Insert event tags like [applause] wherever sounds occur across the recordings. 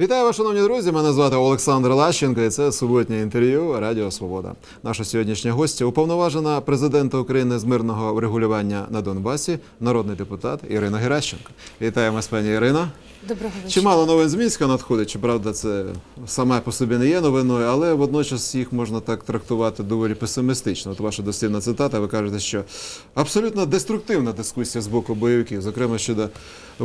Вітаю вас, шановні друзі. Мене звати Олександр Лащенко, і це суботнє інтерв'ю Радіо Свобода. Наша сьогоднішня гостя уповноважена президента України з мирного врегулювання на Донбасі, народний депутат Ірина Геращенко. Вітаємо вас, пані Ірина. Доброго вечора. Чимало новин з Мінська надходить. Щоправда, це сама по собі не є новиною, але водночас їх можна так трактувати доволі песимістично. От ваша дослівна цитата. Ви кажете, що абсолютно деструктивна дискусія з боку бойовиків, зокрема щодо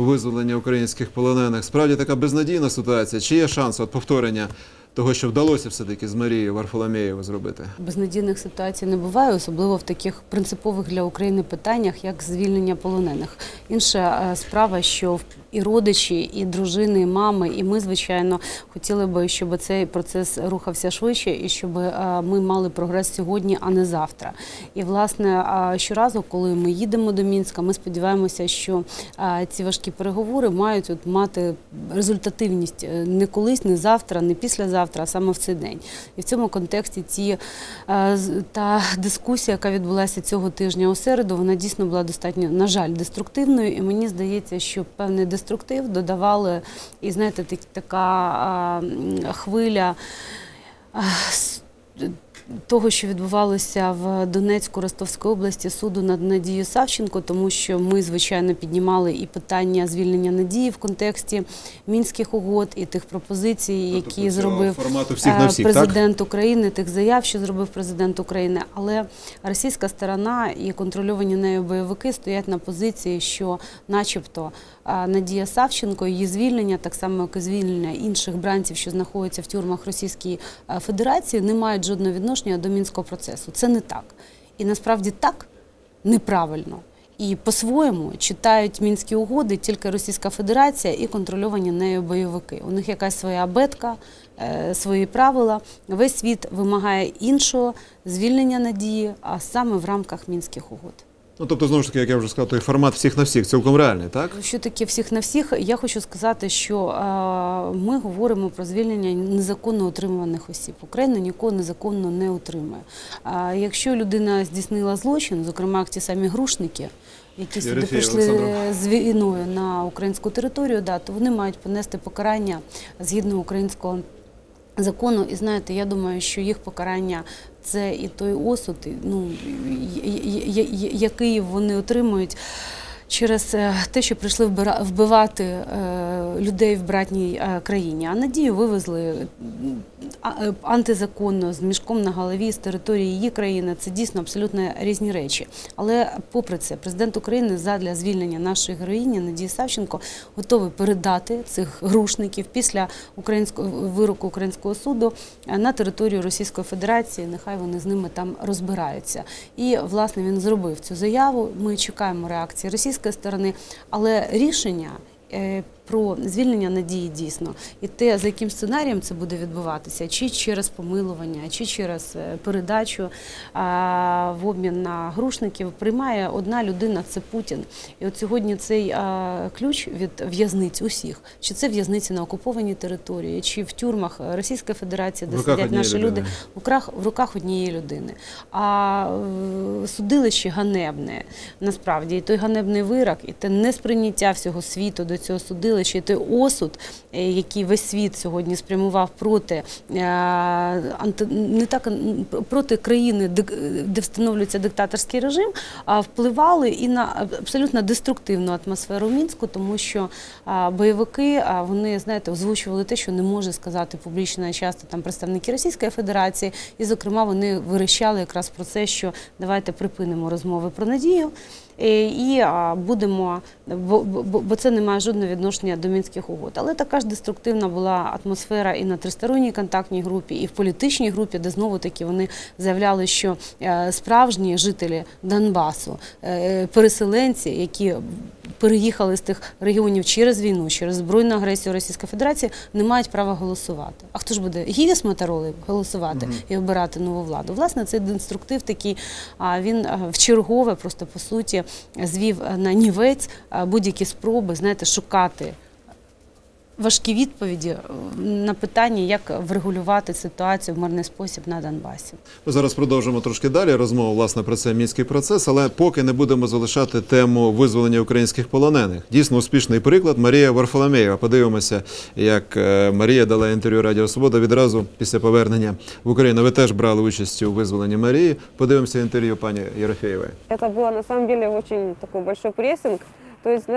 визволення українських полонених. Справді така безнадійна ситуація. Чи є шанс от повторення того, що вдалося все-таки з Марією Варфоломєєвою зробити? Безнадійних ситуацій не буває, особливо в таких принципових для України питаннях, як звільнення полонених. Інша е, справа, що і родичі, і дружини, і мами, і ми, звичайно, хотіли би, щоб цей процес рухався швидше, і щоб е, ми мали прогрес сьогодні, а не завтра. І власне е, щоразу, коли ми їдемо до Мінська, ми сподіваємося, що е, ці важкі переговори мають от мати результативність не колись, не завтра, не післязавтра, а саме в цей день. І в цьому контексті ці та дискусія, яка відбулася цього тижня у середу, вона дійсно була достатньо, на жаль, деструктивною. І мені здається, що певний деструктив додавали, і знаєте, так- така хвиля. Того, що відбувалося в Донецьку Ростовській області суду над Надією Савченко, тому що ми, звичайно, піднімали і питання звільнення Надії в контексті мінських угод і тих пропозицій, які зробив формату всіх е, так? президент України, тих заяв, що зробив президент України. Але російська сторона і контрольовані нею бойовики стоять на позиції, що, начебто, е, Надія Савченко, її звільнення, так само як і звільнення інших бранців, що знаходяться в тюрмах Російської е, Федерації, не мають жодного відношення до мінського процесу. Це не так. І насправді так неправильно. І по-своєму читають мінські угоди тільки Російська Федерація і контрольовані нею бойовики. У них якась своя абетка, е, свої правила. Весь світ вимагає іншого звільнення надії, а саме в рамках мінських угод. Ну тобто, знову ж таки, як я вже сказав, той формат всіх на всіх цілком реальний, так? Що таке всіх на всіх? Я хочу сказати, що е, ми говоримо про звільнення незаконно утримуваних осіб. Україна нікого незаконно не утримує. А якщо людина здійснила злочин, зокрема ті самі грушники. Які сюди прийшли з війною на українську територію, да, то вони мають понести покарання згідно українського закону. І знаєте, я думаю, що їх покарання це і той осуд, ну, який вони отримують. Через е, те, що прийшли вбивати е, людей в братній е, країні, а надію вивезли антизаконно з мішком на голові з території її країни. Це дійсно абсолютно різні речі. Але попри це, президент України задля звільнення нашої героїні Надії Савченко готовий передати цих грушників після українського вироку українського суду на територію Російської Федерації. Нехай вони з ними там розбираються. І власне він зробив цю заяву. Ми чекаємо реакції російської сторони, але рішення. Про звільнення надії дійсно і те, за яким сценарієм це буде відбуватися, чи через помилування, чи через е, передачу в обмін на грушників, приймає одна людина це Путін. І от сьогодні цей ключ від в'язниць усіх, чи це в'язниці на окупованій території, чи в тюрмах Російської Федерації, де сидять наші люди, в руках, в руках однієї людини. А е, судилище ганебне насправді і той ганебний вирок, і те несприйняття всього світу до цього судилища, і той осуд, е, який весь світ сьогодні спрямував проти е, не так проти країни, де встановлюється диктаторський режим, впливали і на абсолютно деструктивну атмосферу мінську, тому що бойовики вони знаєте озвучували те, що не може сказати публічно часто там представники Російської Федерації, і зокрема вони вирішали якраз про це, що давайте припинимо розмови про надію. Е, І будемо, бо, це не має жодного відношення до мінських угод. Але така ж деструктивна була атмосфера і на тристоронній контактній групі, і в політичній групі, де знову таки вони заявляли, що е, справжні жителі Донбасу, е, переселенці, які переїхали з тих регіонів через війну, через збройну агресію Російської Федерації, не мають права голосувати. А хто ж буде Гівіс Мотороли голосувати і обирати нову владу? Власне, цей деструктив такий, а, він е, вчергове, просто по суті, звів е, на нівець будь-які спроби, знаєте, шукати важкі відповіді е, на питання, як врегулювати ситуацію в мирний спосіб на Донбасі. Ми зараз продовжимо трошки далі розмову власне про цей мінський процес, але поки не будемо залишати тему визволення українських полонених. Дійсно успішний приклад Марія Варфоломєєва. Подивимося, як е, Марія дала інтерв'ю Радіо Свобода відразу після повернення в Україну. Ви теж брали участь у визволенні Марії. Подивимося інтерв'ю пані Єрофєєвої. Это было на самом деле очень такой большой прессинг. То есть,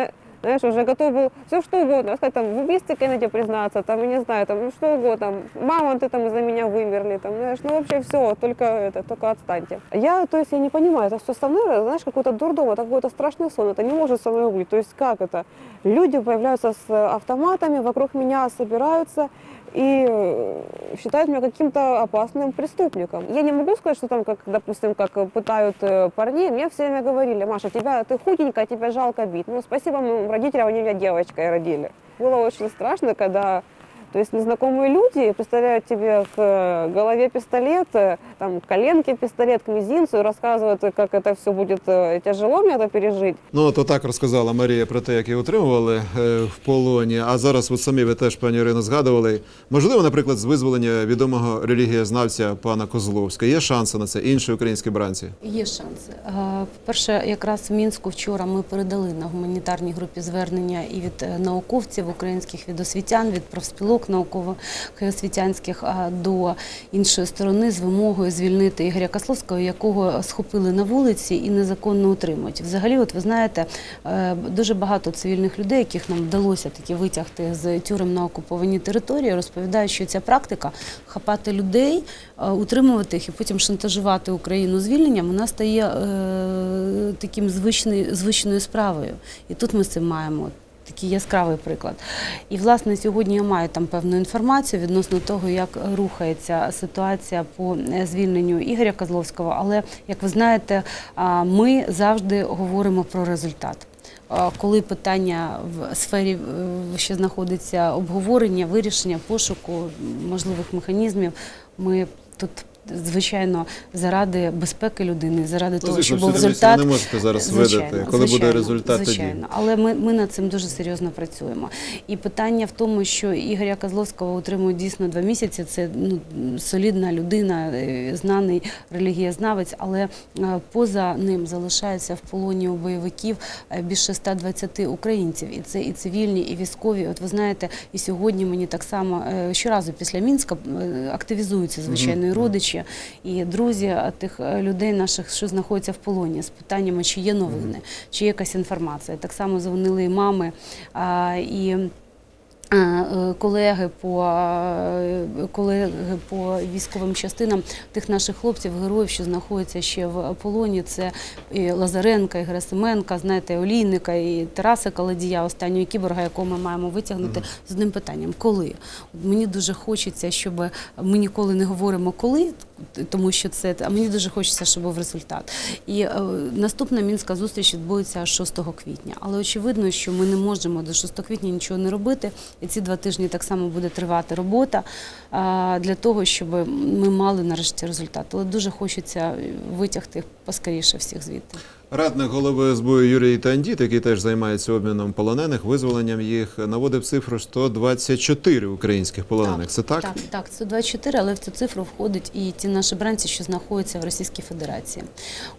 знаешь, уже готов был все что угодно, сказать, там, в убийстве Кеннеди признаться, там, я не знаю, там, ну, что угодно, мама, ты там из-за меня вымерли, там, знаешь, ну, вообще все, только это, только отстаньте. Я, то есть, я не понимаю, это все со мной, знаешь, какой-то дурдом, это какой-то страшный сон, это не может со мной быть. То есть, как это? Люди появляются с автоматами, вокруг меня собираются, и э, считают меня каким-то опасным преступником. Я не могу сказать, что там, как, допустим, как пытают э, парней, мне все время говорили, Маша, тебя, ты худенькая, тебя жалко бить. Ну, спасибо моим родителям, они меня девочкой родили. Было очень страшно, когда то есть незнакомые люди представляют тебе к э, голове пистолет, э, там, к коленке пистолет, к мизинцу и рассказывают, э, как это все будет э, тяжело мне это пережить. Ну, то так розказала Марія про те, як її утримували е, в полоні. А зараз от самі ви теж, пані Ірино, згадували. Можливо, наприклад, з визволення відомого релігієзнавця пана Козловська. Є шанси на це інші українські бранці? Є шанси. Е, По-перше, якраз в Мінську вчора ми передали на гуманітарній групі звернення і від е, науковців українських, від освітян, від профспілок наукових і освітянських до іншої сторони з вимогою звільнити Ігоря Касловського, якого схопили на вулиці і незаконно утримують. Взагалі, от ви знаєте, е, дуже багато цивільних людей, яких нам вдалося таки витягти з тюрем на окупованій території, розповідають, що ця практика хапати людей, е, утримувати їх і потім шантажувати Україну звільненням, вона стає е, таким звичною справою. І тут ми з цим маємо. Такий яскравий приклад. І, власне, сьогодні я маю там певну інформацію відносно того, як рухається ситуація по е, звільненню Ігоря Козловського. Але, як ви знаєте, ми завжди говоримо про результат. Коли питання в сфері е, ще знаходиться обговорення, вирішення, пошуку можливих механізмів, ми тут. Звичайно, заради безпеки людини, заради того, звісно, щоб був результат. ви не можете зараз Звичайно, видати, коли буде звичайно, результат тоді. звичайно. Але ми, ми над цим дуже серйозно працюємо. І питання в тому, що Ігоря Козловського утримують дійсно два місяці. Це ну, солідна людина, е, знаний релігієзнавець, але е, поза ним залишається в полоні у бойовиків е, більше 120 українців. І це і цивільні, і військові. От ви знаєте, і сьогодні мені так само щоразу після Мінська активізуються звичайно і родичі і друзі е, тих е, людей наших, що знаходяться в полоні, з питаннями, чи є новини, чи є якась інформація. Так само дзвонили і мами, і колеги по, е, колеги по військовим частинам тих наших хлопців, героїв, що знаходяться ще в полоні. Це і Лазаренка, і Герасименка, знаєте, і Олійника, і Тараса Каладія, останнього кіборга, якого ми маємо витягнути з одним питанням. Коли? Мені дуже хочеться, щоб ми ніколи не говоримо коли, тому що це, а мені дуже хочеться, щоб був результат. І е, наступна мінська зустріч відбудеться аж 6 квітня. Але очевидно, що ми не можемо до 6 квітня нічого не робити. І ці два тижні так само буде тривати робота для того, щоб ми мали нарешті результат. Але дуже хочеться витягти поскоріше всіх звідти. Радник голови СБУ Юрій Тандіт, який теж займається обміном полонених, визволенням їх, наводив цифру 124 українських полонених. Це так? Так, так, це 24, але в цю цифру входить і ті наші бранці, що знаходяться в Російській Федерації.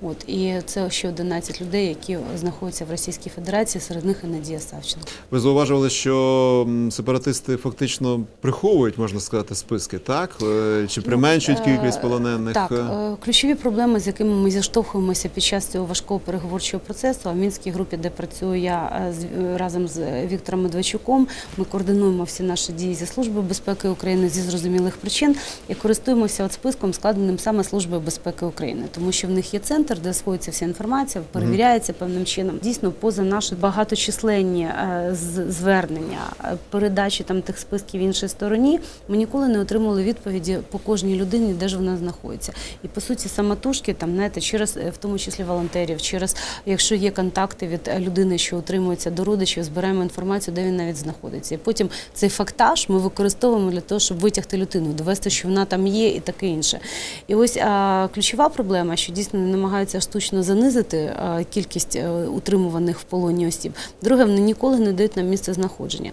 От і це ще 11 людей, які знаходяться в Російській Федерації, серед них і Надія Савченко. Ви зауважували, що сепаратисти фактично приховують, можна сказати, списки, так? Е, Чи применшують е, кількість полонених? Так, е, ключові проблеми, з якими ми зіштовхуємося під час цього важкого переговорчого процесу. А в мінській групі, де працюю я е, е, разом з Віктором Медведчуком, ми координуємо всі наші дії зі службою безпеки України зі зрозумілих причин і користуємося от списком, складеним саме службою безпеки України, тому що в них є центр, де сходиться вся інформація, перевіряється певним чином. Дійсно, поза наші багаточисленні е, звернення, е, передачі там тих списків іншій стороні, ми ніколи не отримали відповіді по кожній людині, де ж вона знаходиться. І по суті, самотужки там знаєте, через е, в тому числі волонтерів, через, якщо є контакти від е, людини, що утримується до родичів, збираємо інформацію, де він навіть знаходиться. І потім цей фактаж ми використовуємо для того, щоб витягти людину, довести, що вона там є, і таке інше. І ось а, ключова проблема, що дійсно не намагаються штучно занизити а, кількість е, утримуваних в полоні осіб. Друге, вони ніколи не дають нам місце знаходження.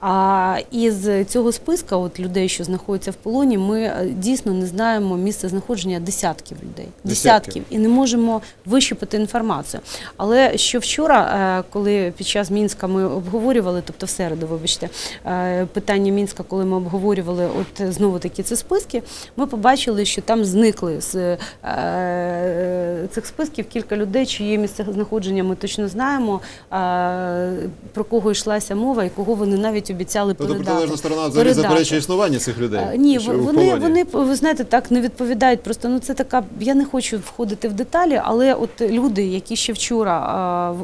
А із цього списка, от людей, що знаходяться в полоні, ми е, дійсно не знаємо місце знаходження десятків людей. Десятків. Десятків. І не можемо вищепити інформацію. Але що вчора, е, коли під час Мінська ми обговорювали, тобто в середу, вибачте, е, питання Мінська, коли ми обговорювали от знову таки ці списки, ми побачили, що там зникли з е, цих списків кілька людей, чиє місце знаходження ми точно знаємо, про кого йшлася мова і кого вони навіть обіцяли Тобто передати. протилежна сторона взагалі заперечує існування цих людей. Ні, вони, вони, ви знаєте, так не відповідають. Просто ну це така. Я не хочу входити в деталі, але от люди, які ще вчора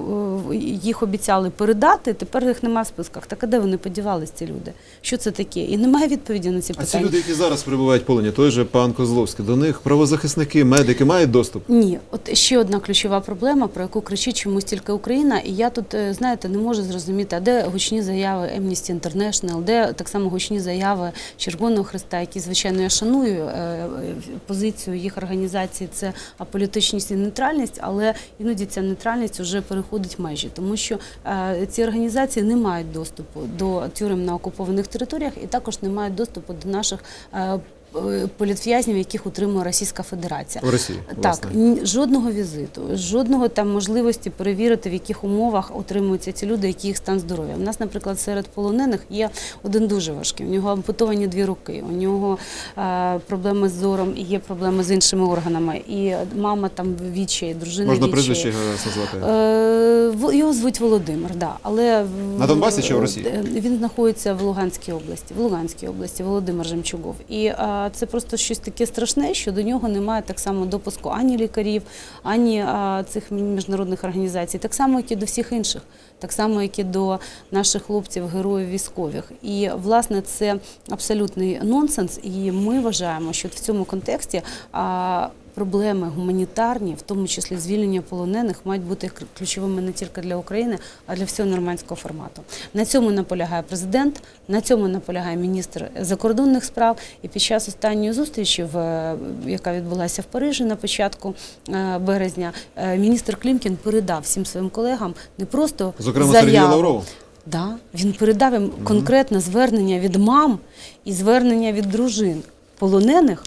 їх обіцяли передати, тепер їх немає в списках. Так а де вони подівались, ці люди? Що це таке? І немає відповіді на ці А ці люди, які зараз перебувають в полоні, той же пан Козловський, до них правозахисники, медики мають доступ. Ні, от ще одна ключова проблема, про яку кричить чомусь тільки Україна. І я тут, е, знаєте, не можу зрозуміти, а де гучні заяви Amnesty International, де так само гучні заяви Червоного Христа, які, звичайно, я шаную е, е, позицію їх організації, це аполітичність і нейтральність, але іноді ця нейтральність вже переходить межі, тому що е, ці організації не мають доступу до тюрем на окупованих територіях і також не мають доступу до наших. Е, е, Політв'язнів, яких утримує Російська Федерація, У Росії, так, власне. жодного візиту, жодного там можливості перевірити, в яких умовах отримуються ці люди, який їх стан здоров'я. У нас, наприклад, серед полонених є один дуже важкий. У нього ампутовані дві руки, у нього е, проблеми з зором і є проблеми з іншими органами. І мама там в відчаї, дружина Можна прізвище його назвати. Е, Його звуть Володимир, да. але На Донбасі чи в Росії? Е, Він знаходиться в Луганській області, в Луганській області, Володимир Жемчугов. І а, це просто щось таке страшне, що до нього немає так само допуску ані лікарів, ані цих міжнародних організацій, так само, як і до всіх інших, так само, як і до наших хлопців, героїв військових. І власне це абсолютний нонсенс. І ми вважаємо, що в цьому контексті. Проблеми гуманітарні, в тому числі звільнення полонених, мають бути ключовими не тільки для України, а для всього нормандського формату. На цьому наполягає президент, на цьому наполягає міністр закордонних справ. І під час останньої зустрічі, е, яка відбулася в Парижі на початку е, березня, е, міністр Клімкін передав всім своїм колегам не просто Зокрема, заяву, Лаврову. Да, він передав їм конкретне звернення від мам і звернення від дружин полонених,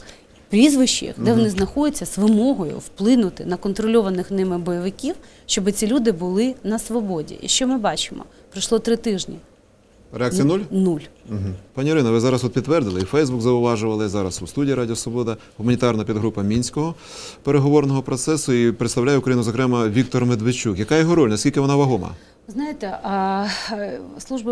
прізвище, їх, де вони знаходяться з вимогою вплинути на контрольованих ними бойовиків, щоб ці люди були на свободі. І що ми бачимо? Пройшло три тижні. Реакція нуль? Нуль. Пані Ірино, ви зараз от підтвердили, і Фейсбук зауважували, зараз у студії Радіо Свобода, гуманітарна підгрупа Мінського переговорного процесу і представляє Україну, зокрема, Віктор Медведчук. Яка його роль? Наскільки вона вагома? Знаєте, а, е,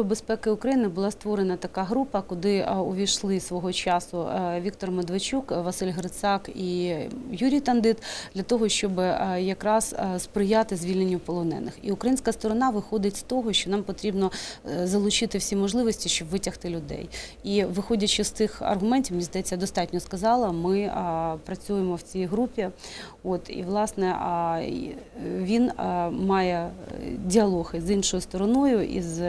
безпеки України була створена така група, куди увійшли свого часу Віктор Медведчук, Василь Грицак і Юрій Тандит для того, щоб якраз сприяти звільненню полонених. І українська сторона виходить з того, що нам потрібно е, залучити всі можливості, щоб витягти людей. І виходячи з тих аргументів, мені здається, достатньо сказала. Ми а, працюємо в цій групі. От і власне а, він а, має е, діалог із іншою стороною, із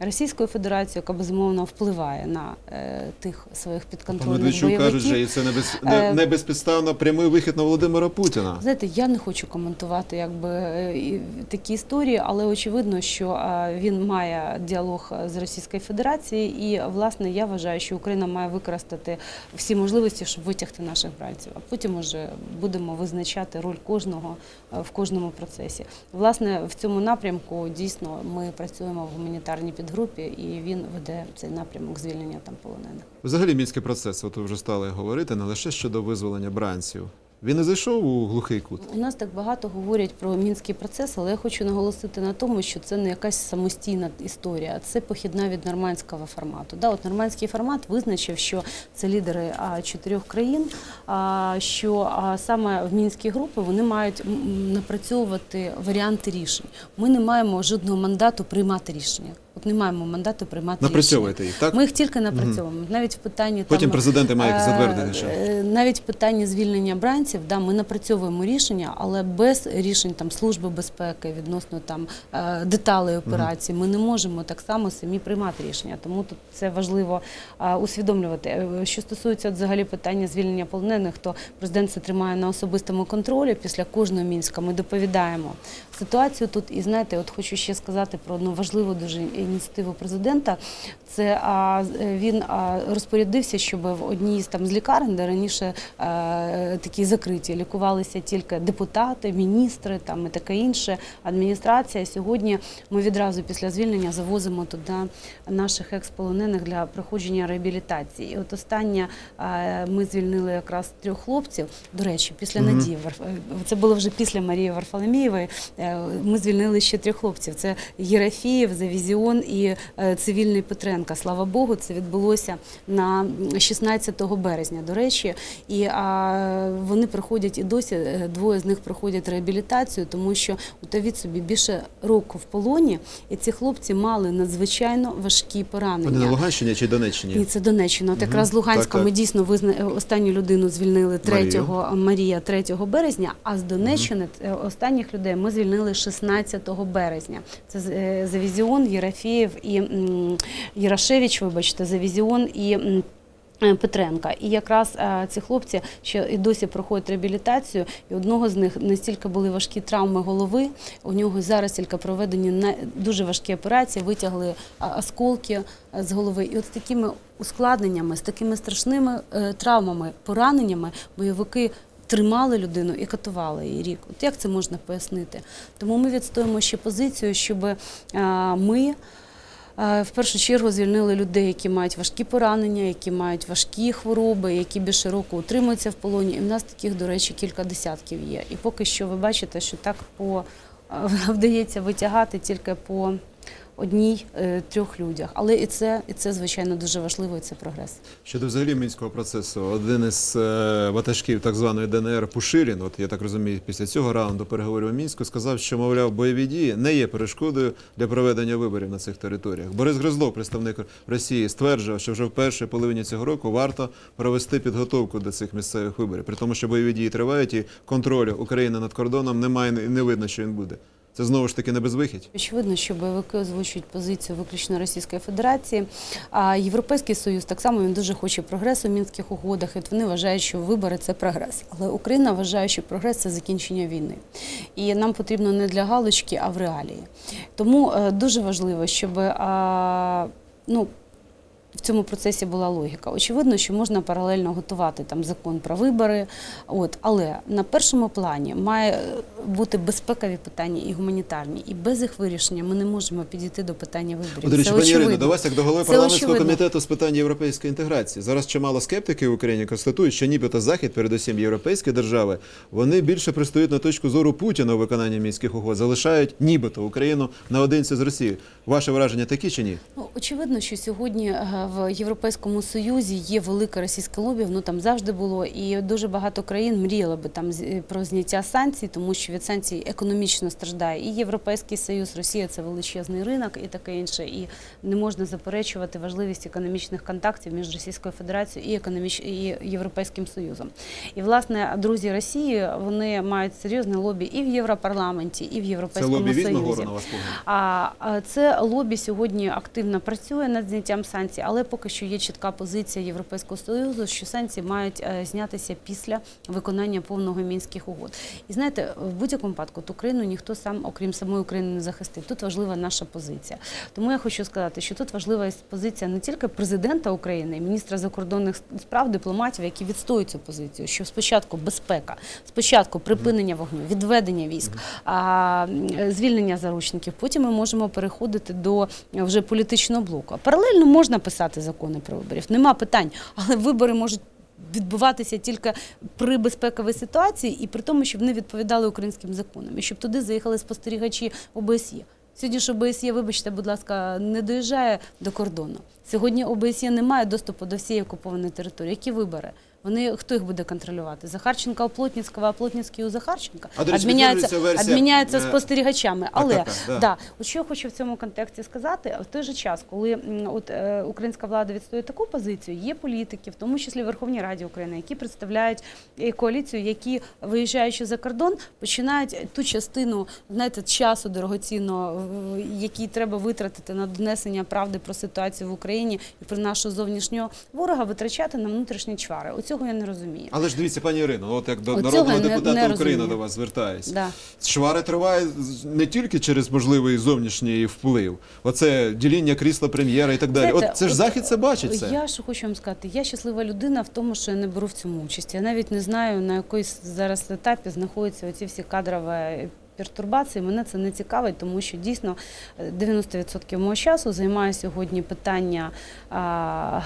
Російською Федерацією, яка безумовно впливає на е, тих своїх підконтрольних Медведчук бойовиків. кажуть, що і це не, без, не, не безпідставно прямий вихід на Володимира Путіна. Знаєте, я не хочу коментувати якби е, такі історії, але очевидно, що він має діалог з Російською Федерацією, і власне я вважаю, що Україна має використати всі можливості, щоб витягти наших бранців. А потім уже будемо визначати роль кожного е, в кожному процесі. Власне, в цьому напрямку дійсно ми працюємо в гуманітарній підгрупі, і він веде цей напрямок звільнення там полонених. Взагалі мінський процес, от ви вже стали говорити, не лише щодо визволення бранців. Він не зайшов у глухий кут. У нас так багато говорять про мінський процес, але я хочу наголосити на тому, що це не якась самостійна історія, а це похідна від нормандського формату. Да, от нормандський формат визначив, що це лідери чотирьох країн, а, що саме в мінській групи вони мають напрацьовувати варіанти рішень. Ми не маємо жодного мандату приймати рішення. От не маємо мандату приймати. Напрацьовуєте їх, так? Ми їх тільки напрацьовуємо. Навіть в питанні Потім там, президенти мають е, затвердити ще. е, Навіть в питанні звільнення бранців, да, ми напрацьовуємо рішення, але без рішень там служби безпеки відносно там е, деталей операції. Ми не можемо так само самі приймати рішення. Тому тут це важливо усвідомлювати. Що стосується от, взагалі питання звільнення полонених, то президент це тримає на особистому контролі. Після кожного мінська ми доповідаємо ситуацію тут. І знаєте, от хочу ще сказати про одну важливу дуже ініціативу президента. Це а, він а, розпорядився, щоб в одній з там з лікарень, де раніше е, такі закриті, лікувалися тільки депутати, міністри там і таке інше. Адміністрація. Сьогодні ми відразу після звільнення завозимо туди наших експолонених для проходження реабілітації. І от останнє е, ми звільнили якраз трьох хлопців. До речі, після Мгм. Надії Варф- е, це було вже після Марії Варфоломієвої. Е, Ми звільнили ще трьох хлопців. Це Єрафієв, Завізіон і е, цивільний Петренка. Слава Богу, це відбулося на 16 березня. До речі, і а, вони проходять і досі. е, Двоє з них проходять реабілітацію, тому що утавіть собі більше року в полоні, і ці хлопці мали надзвичайно важкі поранення. Вони на Луганщині чи Донеччині? Ні, це Донеччина. От якраз з Луганська Так, так. ми дійсно визна... останню людину звільнили 3 Марія 3 березня, а з Донеччини е, останніх людей ми звільнили 16 березня. Це з- е, Завізіон, і Єрашевич, вибачте, Завізіон і. е, Петренка. І якраз е, ці хлопці ще і досі проходять реабілітацію, і одного з них настільки були важкі травми голови. У нього зараз тільки проведені дуже важкі операції, витягли осколки е, з голови. І от з такими ускладненнями, з такими страшними травмами, пораненнями бойовики. Тримали людину і катували її рік. От як це можна пояснити? Тому ми відстоїмо ще позицію, щоб е, ми Е, В першу чергу звільнили людей, які мають важкі поранення, які мають важкі хвороби, які більше року утримуються в полоні. І в нас таких, до речі, кілька десятків є. І поки що ви бачите, що так по е, [laughs] вдається витягати тільки по одній е, трьох людях. Але і це, і це звичайно дуже важливо, і це прогрес. Щодо взагалі мінського процесу, один із е, ватажків так званої ДНР Пушилін, от я так розумію, після цього раунду переговорів у мінську сказав, що мовляв бойові дії не є перешкодою для проведення виборів на цих територіях. Борис Гризлов, представник Росії, стверджував, що вже в першій половині цього року варто провести підготовку до цих місцевих виборів, при тому, що бойові дії тривають і контролю України над кордоном немає не видно, що він буде. Це знову ж таки не безвихідь. Очевидно, що бойовики озвучують позицію виключно Російської Федерації. А Європейський Союз так само він дуже хоче прогресу в мінських угодах. І от вони вважають, що вибори це прогрес. Але Україна вважає, що прогрес це закінчення війни. І нам потрібно не для галочки, а в реалії. Тому е, дуже важливо, щоб ну. В цьому процесі була логіка. Очевидно, що можна паралельно готувати там закон про вибори. От, але на першому плані має бути безпекові питання і гуманітарні. І без їх вирішення ми не можемо підійти до питання виборів. До речі, пані Ірино, до вас як до голови Це парламентського очевидно. комітету з питань європейської інтеграції. Зараз чимало скептиків в Україні констатують, що нібито захід, передусім європейські держави, вони більше пристають на точку зору Путіна у виконанні мінських угод, залишають нібито Україну наодинці з Росією. Ваше враження такі чи ні? Ну, очевидно, що сьогодні е, в Європейському Союзі є велике російське лобі, воно там завжди було, і дуже багато країн мріяли би там е, про зняття санкцій, тому що від санкцій економічно страждає і Європейський Союз, Росія це величезний ринок і таке інше. І не можна заперечувати важливість економічних контактів між Російською Федерацією і економіч... і Європейським Союзом. І власне друзі Росії вони мають серйозне лобі і в Європарламенті, і в Це Європейському лобі візьме Союзі. гору на вас? А а це лобі сьогодні активно працює над зняттям санкцій, але поки що є чітка позиція Європейського союзу, що санкції мають е, знятися після виконання повного мінських угод. І знаєте, в будь-якому випадку от Україну ніхто сам, окрім самої України, не захистить. Тут важлива наша позиція. Тому я хочу сказати, що тут важлива позиція не тільки президента України, міністра закордонних справ, дипломатів, які відстоюють цю позицію, що спочатку безпека, спочатку припинення вогню, відведення військ, звільнення заручників. Потім ми можемо переходити до вже політичного блоку. Паралельно можна писати закони про виборів, нема питань, але вибори можуть. Відбуватися тільки при безпековій ситуації і при тому, щоб вони відповідали українським законам, і щоб туди заїхали спостерігачі ОБСЄ. Сьогодні ж ОБСЄ, вибачте, будь ласка, не доїжджає до кордону. Сьогодні ОБСЄ не має доступу до всієї окупованої території. Які вибори? Вони хто їх буде контролювати? Захарченка у Плотницького, а Плотницький у Захарченка? А, речі, версія, е, спостерігачами. Але така, да. да, от що я хочу в цьому контексті сказати, в той же час, коли от е, українська влада відстоює таку позицію, є політики, в тому числі в Верховній Раді України, які представляють е, коаліцію, які виїжджаючи за кордон, починають ту частину знаєте, часу дорогоцінного, який треба витратити на донесення правди про ситуацію в Україні і про нашого зовнішнього ворога, витрачати на внутрішні чвари. Оцього я не розумію. Але ж дивіться, пані Ірино, от як до От народного цього не- депутата не України розумію. до вас звертаюсь. Да. Швари триває не тільки через можливий зовнішній вплив, оце діління крісла прем'єра і так далі. Знаєте, от це ж от, захід це бачить це. Я що хочу вам сказати, я щаслива людина в тому, що я не беру в цьому участь. Я навіть не знаю, на якійсь зараз етапі знаходяться оці всі кадрові пертурбації. Мене це не цікавить, тому що дійсно е, 90% мого часу займаю сьогодні питання. А,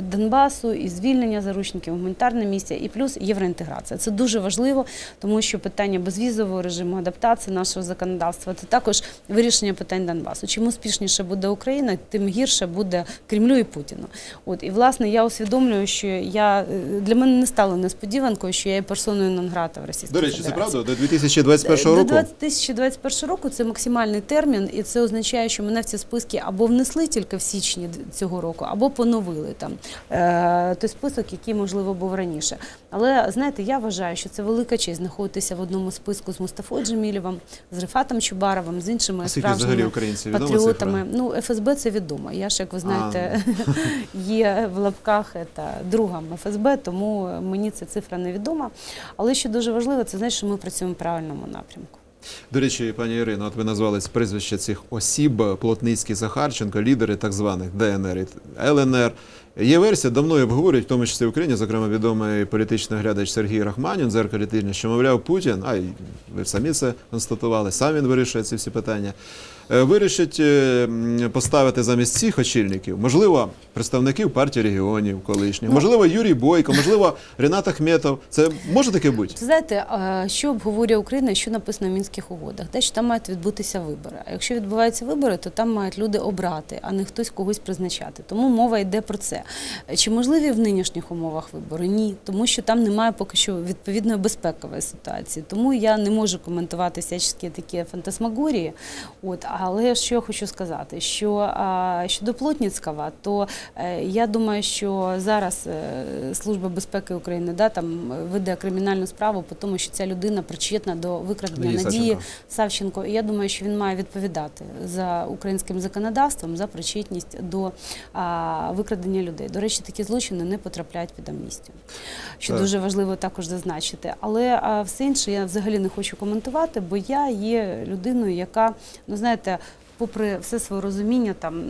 Донбасу і звільнення заручників, гуманітарна місія і плюс євроінтеграція. Це дуже важливо, тому що питання безвізового режиму, адаптації нашого законодавства це також вирішення питань Донбасу. Чим успішніше буде Україна, тим гірше буде Кремлю і Путіну. От і власне я усвідомлюю, що я е, для мене не стало несподіванкою, що я є персоною нон-грата в Російській До речі, це Федерації. правда? До 2021 року. До 2021 року це максимальний термін, і це означає, що мене в ці списки або внесли тільки в січні цього року, або поновили там е, той список, який можливо був раніше. Але знаєте, я вважаю, що це велика честь знаходитися в одному списку з Мустафою Джемілєвим, з Рифатом Чубаровим, з іншими справжніми патріотами. Ну, ФСБ це відомо. Я ж, як ви знаєте, [laughs] є в лапках та другом ФСБ, тому мені ця цифра невідома. Але що дуже важливо, це значить, що ми працюємо в правильному напрямку. До речі, пані Ірино, от ви назвали прізвище цих осіб Плотницький Захарченко, лідери так званих ДНР і ЛНР. Є версія, давно її обговорюють, в тому числі в Україні, зокрема відомий політичний глядач Сергій Рахманін, зеркалі тижня, що мовляв Путін, а й ви самі це констатували, сам він вирішує ці всі питання. Е, Вирішить е, поставити замість цих очільників, можливо, представників партії регіонів колишніх, можливо, Юрій Бойко, можливо, Ренат Ахметов. Це може таке бути? Знаєте, що обговорює Україна, що написано в мінських угодах? Те, що там мають відбутися вибори. А якщо відбуваються вибори, то там мають люди обрати, а не хтось когось призначати. Тому мова йде про це. Чи можливі в нинішніх умовах вибори? Ні, тому що там немає поки що відповідної безпекової ситуації. Тому я не можу коментувати всячески такі фантасмагорії. От, але що я хочу сказати, що щодо Плотніцького, то е, я думаю, що зараз е, Служба безпеки України да, там веде кримінальну справу по тому, що ця людина причетна до викрадення Надії Надії Савченко. Савченко. І я думаю, що він має відповідати за українським законодавством за причетність до а, викрадення людей. До речі, такі злочини не потрапляють під амністію, що Так. дуже важливо також зазначити. Але а, все інше я взагалі не хочу коментувати, бо я є людиною, яка ну знаєте. Попри все своє розуміння там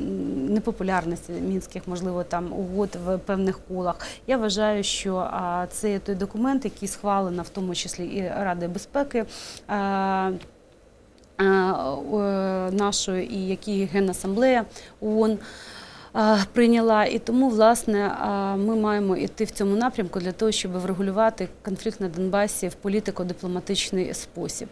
непопулярності мінських, можливо, там угод в певних колах, я вважаю, що а, це той документ, який схвалена в тому числі і Ради безпеки. А, а, е, нашої і який Генасамблея ООН прийняла. І тому, власне, ми маємо йти в цьому напрямку для того, щоб врегулювати конфлікт на Донбасі в політико-дипломатичний спосіб.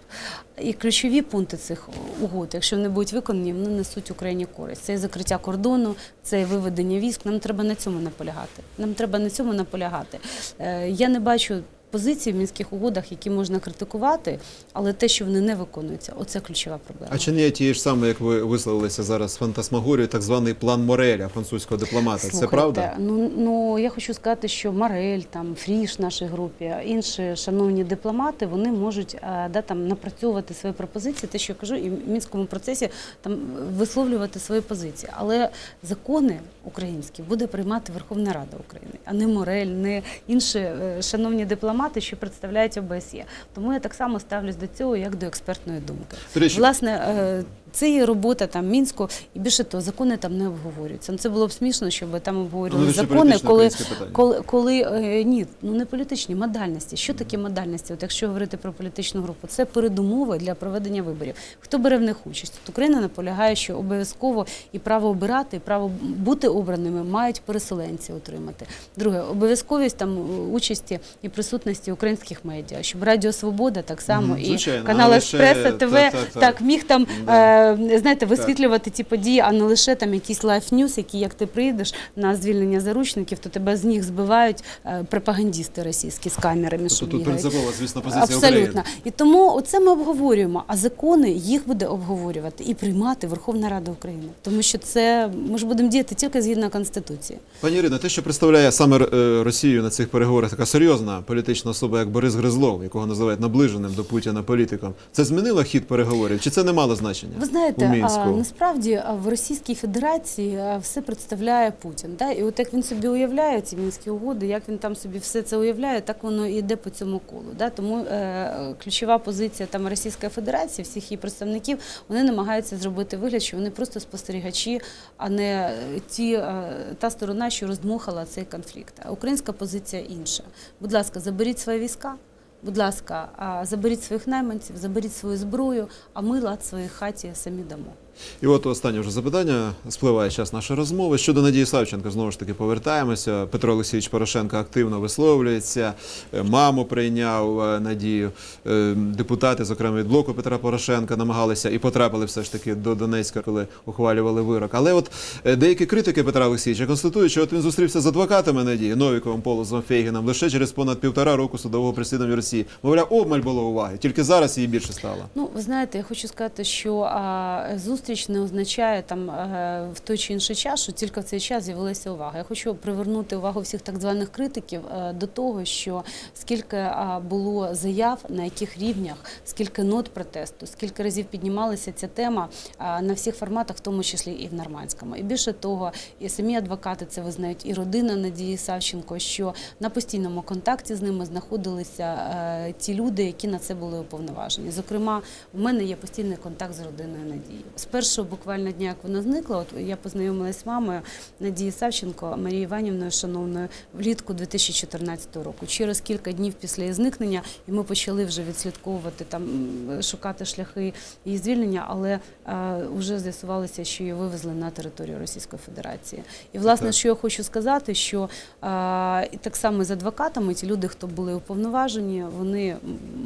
І ключові пункти цих угод, якщо вони будуть виконані, вони несуть Україні користь. Це і закриття кордону, це і виведення військ. Нам треба на цьому наполягати. Нам треба на цьому наполягати. Е, Я не бачу. Позиції в мінських угодах, які можна критикувати, але те, що вони не виконуються, оце ключова проблема. А чи не є тієї ж саме, як ви висловилися зараз фантасмагорію, так званий план Мореля французького дипломата? Це правда? Ну, ну я хочу сказати, що Марель, там Фріш в нашій групі, інші шановні дипломати, вони можуть е, да, там напрацьовувати свої пропозиції, те, що я кажу, і в мінському процесі там висловлювати свої позиції. Але закони українські буде приймати Верховна Рада України, а не Морель, не інші е, шановні дипломати, що представляють ОБСЄ. Тому я так само ставлюсь до цього як до експертної думки. Речі, Власне, е, це є робота там мінську, і більше того, закони там не обговорюються. Ну це було б смішно, щоб там обговорювали Ну, закони, коли, коли, коли е, ні, ну не політичні, модальності. Що таке модальності? От якщо говорити про політичну групу, це передумови для проведення виборів. Хто бере в них участь? От Україна наполягає, що обов'язково і право обирати, і право бути обраними мають переселенці отримати. Друге, обов'язковість там участі і присутності незалежності українських медіа, щоб Радіо Свобода так само і звичайно, канал а Еспресо ТВ так, так, так, так. міг там Да. е, знаєте висвітлювати ті події, а не лише там якісь лайф ньюс, які як ти приїдеш на звільнення заручників, то тебе з них збивають е, пропагандісти російські з камерами. що Тобто тут принципова, звісно, позиція Абсолютно. України. І тому оце ми обговорюємо. А закони їх буде обговорювати і приймати Верховна Рада України. Тому що це ми ж будемо діяти тільки згідно Конституції. Пані Ірино, те, що представляє саме е, Росію на цих переговорах, така серйозна політична особа, як Борис Гризлов, якого називають наближеним до Путіна політиком, це змінило хід переговорів? Чи це не мало значення? Ви знаєте, а, насправді в Російській Федерації все представляє Путін. Да? І от як він собі уявляє ці мінські угоди, як він там собі все це уявляє, так воно і йде по цьому колу. Да? Тому е, ключова позиція там Російської Федерації, всіх її представників, вони намагаються зробити вигляд, що вони просто спостерігачі, а не е, ті, е, та сторона, що роздмухала цей конфлікт. А українська позиція інша. Будь ласка, заберіть свої війська. Будь ласка, заберіть своїх найманців, заберіть свою зброю, а ми лад своїй хаті самі дамо. І от останнє вже запитання спливає час нашої розмови. Щодо Надії Савченко, знову ж таки повертаємося. Петро Олексійович Порошенко активно висловлюється. Е, Маму прийняв е, Надію. Е, Депутати, зокрема від блоку Петра Порошенка, намагалися і потрапили все ж таки до Донецька, коли ухвалювали вирок. Але от деякі критики Петра Олексійовича констатують, що от він зустрівся з адвокатами Надії Новіковим, Полозом Фейгіном лише через понад півтора року судового присідання в Росії. Мовляв, обмаль було уваги. Тільки зараз її більше стало. Ну, ви знаєте, я хочу сказати, що а, зустріч не означає там е, в той чи інший час, що тільки в цей час з'явилася увага. Я хочу привернути увагу всіх так званих критиків е, до того, що скільки було заяв, на яких рівнях, скільки нот протесту, скільки разів піднімалася ця тема на всіх форматах, в тому числі і в Нормандському. І більше того, і самі адвокати це визнають, і родина Надії Савченко, що на постійному контакті з ними знаходилися е, ті люди, які на це були уповноважені. Зокрема, в мене є постійний контакт з родиною Надії. Першого буквально дня, як вона зникла, от я познайомилась з мамою Надії Савченко, Марією Іванівною, шановною, влітку 2014 року. Через кілька днів після її зникнення, і ми почали вже відслідковувати там, шукати шляхи її звільнення, але вже з'ясувалося, що її вивезли на територію Російської Федерації. І власне, Так. що я хочу сказати, що і так само з адвокатами, ті люди, хто були уповноважені, вони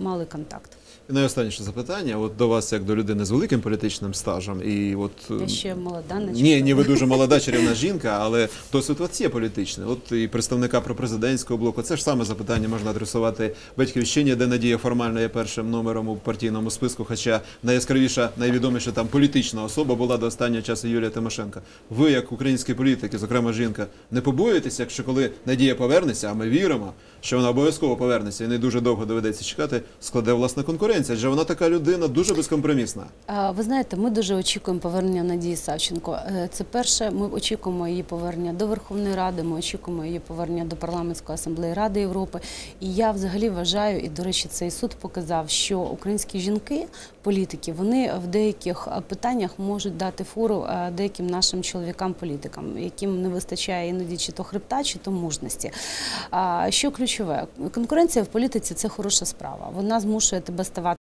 мали контакт. І найостанніше запитання, от до вас, як до людини з великим політичним стажем, і от Я ще молода, не ні, ні, ви дуже молода [laughs] чарівна жінка, але досвід вас є політичний. От і представника пропрезидентського блоку. Це ж саме запитання можна адресувати батьківщині, де Надія формально є першим номером у партійному списку. Хоча найяскравіша, найвідоміша там політична особа була до останнього часу Юлія Тимошенко. Ви, як українські політики, зокрема жінка, не побоюєтеся, якщо коли Надія повернеться, а ми віримо, що вона обов'язково повернеться і не дуже довго доведеться чекати, складе власне конкуренція. Адже вона така людина дуже безкомпромісна. А, Ви знаєте, ми дуже очікуємо повернення Надії Савченко. Е, Це перше, ми очікуємо її повернення до Верховної Ради, ми очікуємо її повернення до парламентської асамблеї Ради Європи. І я взагалі вважаю, і до речі, цей суд показав, що українські жінки, політики, вони в деяких е, питаннях можуть дати фору е, деяким нашим чоловікам-політикам, яким не вистачає іноді чи то хребта, чи то мужності. Що ключове? Конкуренція в політиці це хороша справа. Вона змушує тебе ставати.